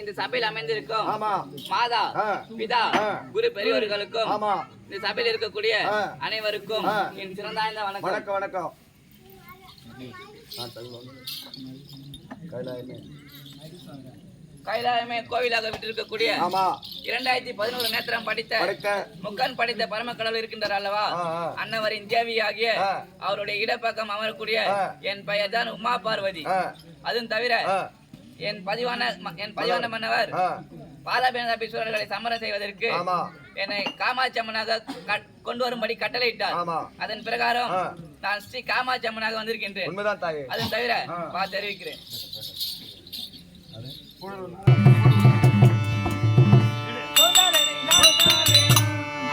இந்த சபையில் அமைந்திருக்கும் மாதா. பிதா. குரு பெரியவர்களுக்கும் இந்த சபையில் இருக்கக்கூடிய. அனைவருக்கும். என் சிறந்தாய்ந்த வணக்கம் வணக்கம் வணக்கம். கைலாயமே. கோவிலாக விட்டிருக்கக்கூடிய இரண்டாயிரத்தி பதினோரு நேத்திரம் படித்த முக்கன் படித்த பரமக்கடவுள் இருக்கின்றார் அல்லவா. அன்னவரின் தேவி ஆகிய. அவருடைய இடப்பக்கம் அமரக்கூடிய. என் பெயர் தான் உமா பார்வதி அதுவும் தவிர என் பதிவான என் பதிவான மன்னவர் பாலபேனபீஸ்வரர்களை சமரம் செய்வதற்கு என்னை காமாட்சி அம்மனாக கொண்டு வரும்படி கட்டளையிட்டார். அதன் பிரகாரம். நான் ஸ்ரீ காமாட்சி அம்மனாக வந்திருக்கின்றேன். அதுவும் தவிர தெரிவிக்கிறேன்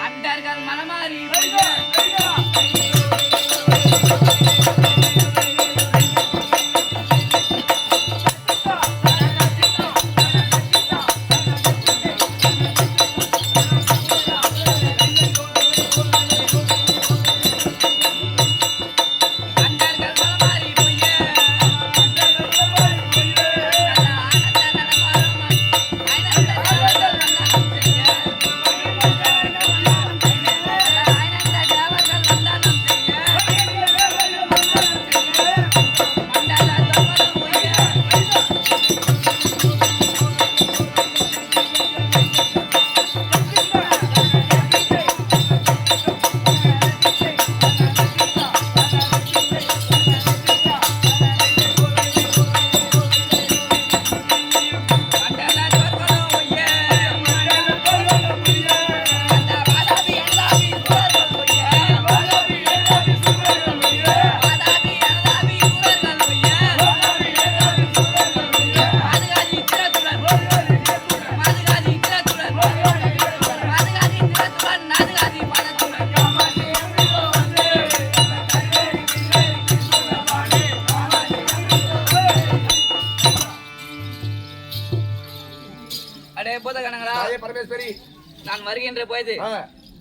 அண்டர்கள் மனமாறி தாயே பரமேஸ்வரி நான் வருகின்ற போது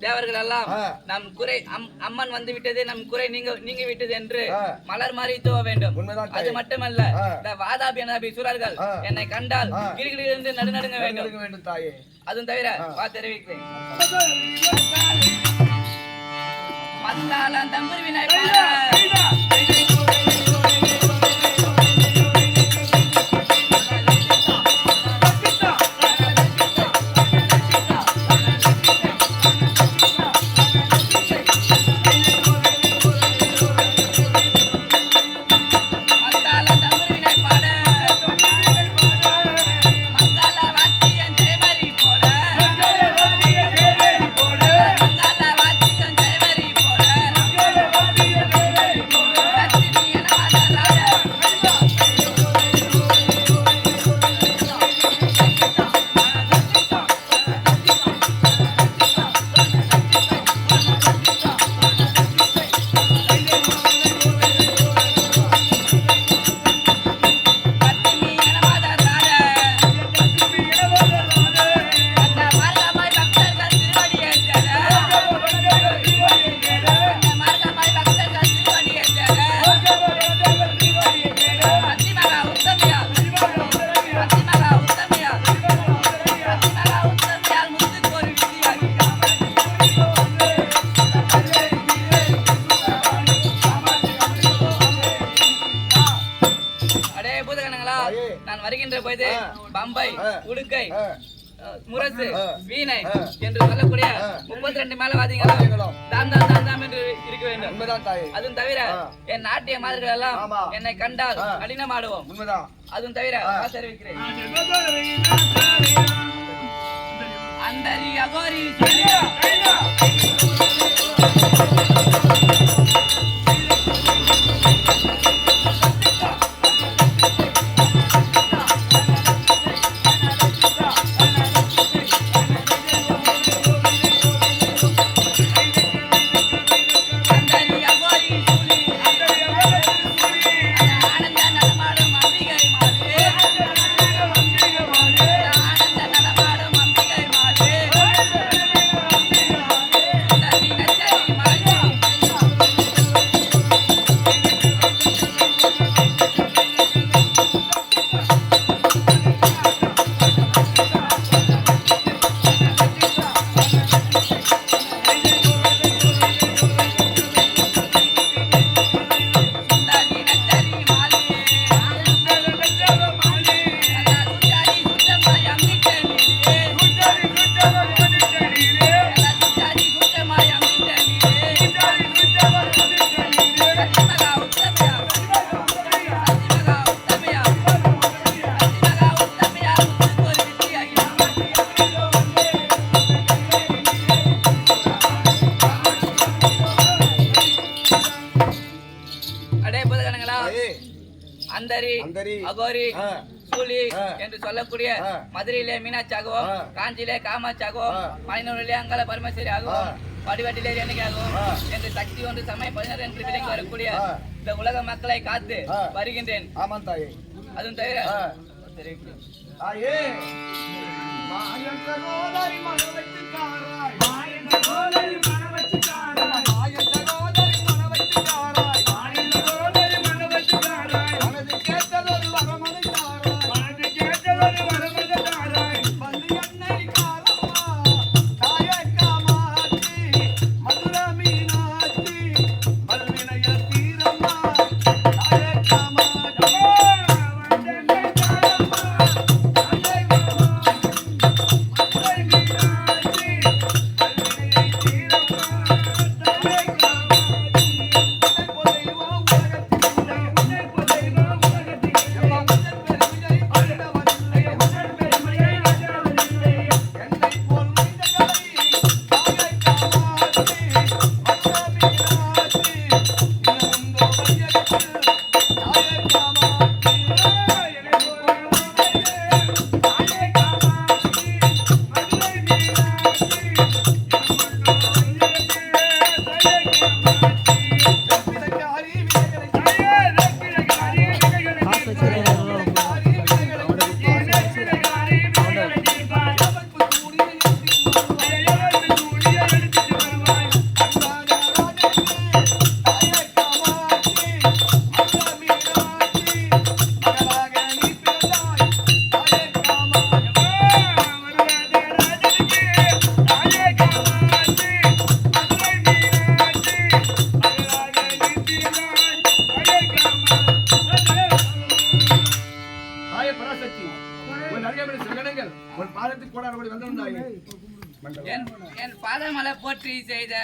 தேவர்கள் எல்லாம். நம் குறை அம்- அம்மன் வந்து விட்டது நம் குறை நீங்க நீங்க விட்டது என்று. மலர் மாறி தூவ வேண்டும் அது. மட்டுமல்ல. இந்த வாதாபி அனாபி சுரர்கள் ஆ. என்னை கண்டால் ஆ. கிரிகிலிருந்து நடுநடுங்க வேண்டும் தாயே அதுவும் தவிர. வா தெரிவிக்கிறேன் மத்தாளம் தம்புரு விநாயகர் நான் வருகின்ற போது. பம்பை. உடுக்கை முரசு. வீணை. என்று சொல்லக்கூடிய. முப்பத்தி ரெண்டு மேலவாதிகளும் வாத்தியங்களும். தாம் தாம் தாம் தாம் என்று இருக்க வேண்டும் அதுவும் தவிர. என் நாட்டிய மாதிரிகள் எல்லாம். என்னை கண்டால் உண்மைதான் அதுவும் தவிர ஆ. வா அந்தரி அகோரி சூலி. என்று சொல்லக்கூடிய. மதுரையிலே மீனாட்சியாகவும் ஆ. காஞ்சியிலே காமாட்சியாகவும் ஆ. மலைநூரிலே அங்காள பரமேஸ்வரி ஆகவும் ஆ. வடிவட்டிலே ரேணுகாகவும் ஆ. என்று சக்தி ஒன்று சமய பதினாறு என்று விளங்கி வரக்கூடிய. இந்த உலக மக்களை காத்து. வருகின்றேன் ஆமாம் தாயே அதுவும் தவிர. தாயே மாயன் சகோதரி மனவெட்டுக்காராய். என் பாதமலை போற்றி செய்த.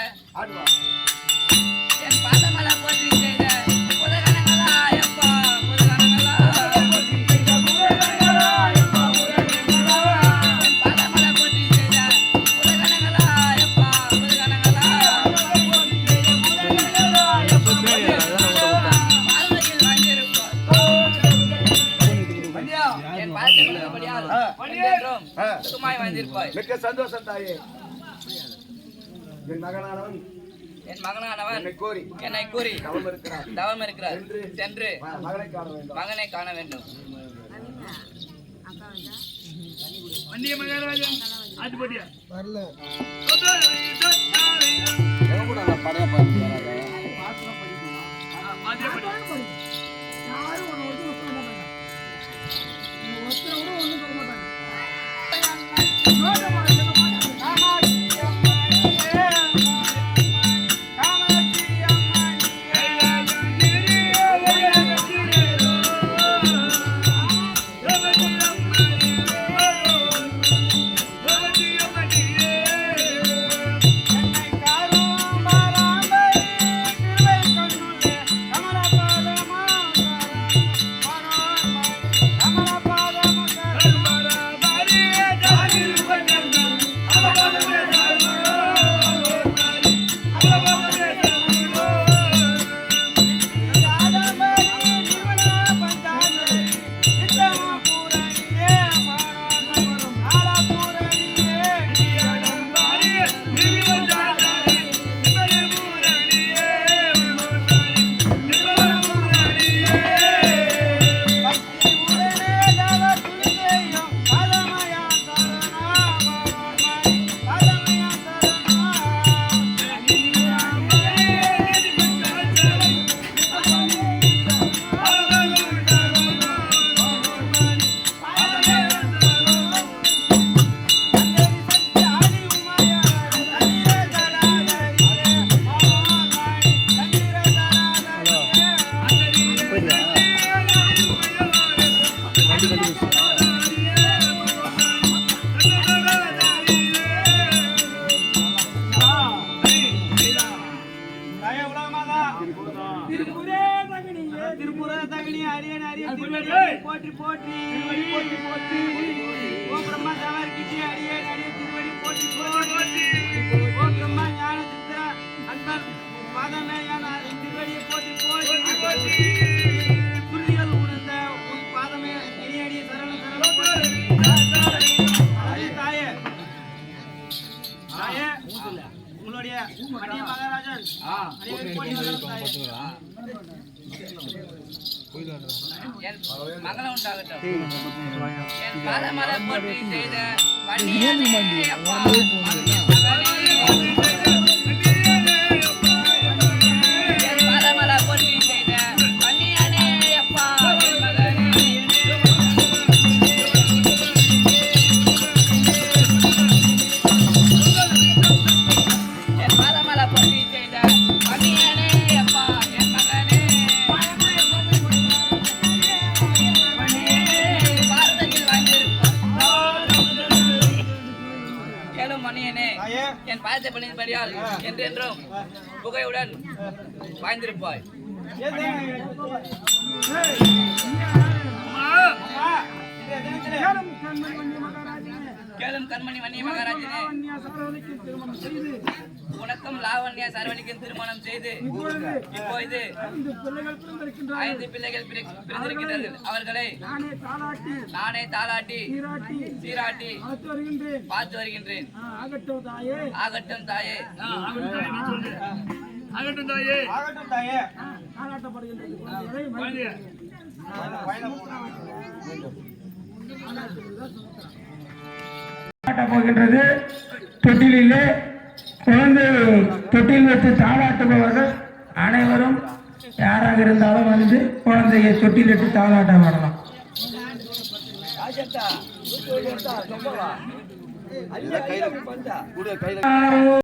என் பாதமலை போற்றி செய்த. மிக்க சந்தோஷம் தாயே. என் மகனானவன் என் மகனானவன் என்னை கூறி தவம் இருக்கிறார். சென்று மகனை காண வேண்டும். மகனை காண வேண்டும். எவன் கூட நான் திருப்புற தகனி அரியன் அரிய திருவடி போற்றி போற்றி. போற்றி போற்றி. ஓ பிரம்மா தவர் கிட்டி அரியன் அரிய திருவடி போற்றி போற்றி. ஓ பிரம்மா ஞான சித்திர அன்பர் மாதம் திருவடியை போற்றி போற்றி. போற்றி துருதிகள் உணர்ந்த உன் பாதமே மங்களம் உண்டாகட்டும் பாய்ந்திருப்பாய் கேளும் கண்மணி வன்னிய மகாராஜனே. உனக்கும் லாவண்யா சரவணிக்கும் திருமணம் செய்து இப்போது ஐந்து பிள்ளைகள் பிறந்திருக்கிறார்கள் அவர்களை நானே தாளாட்டி சீராட்டி பார்த்து வருகின்றேன். ஆகட்டும் தாயே. ஆகட்டும் தாயே. ஆகட்டும் தாயே. போகின்றது. தொட்டிலிலே குழந்தை தொட்டில் வைத்து தாளாட்டுபவர்கள் அனைவரும் யாராக இருந்தாலும் வந்து குழந்தையை தொட்டிலிட்டு தாளாட்ட வரலாம் கையில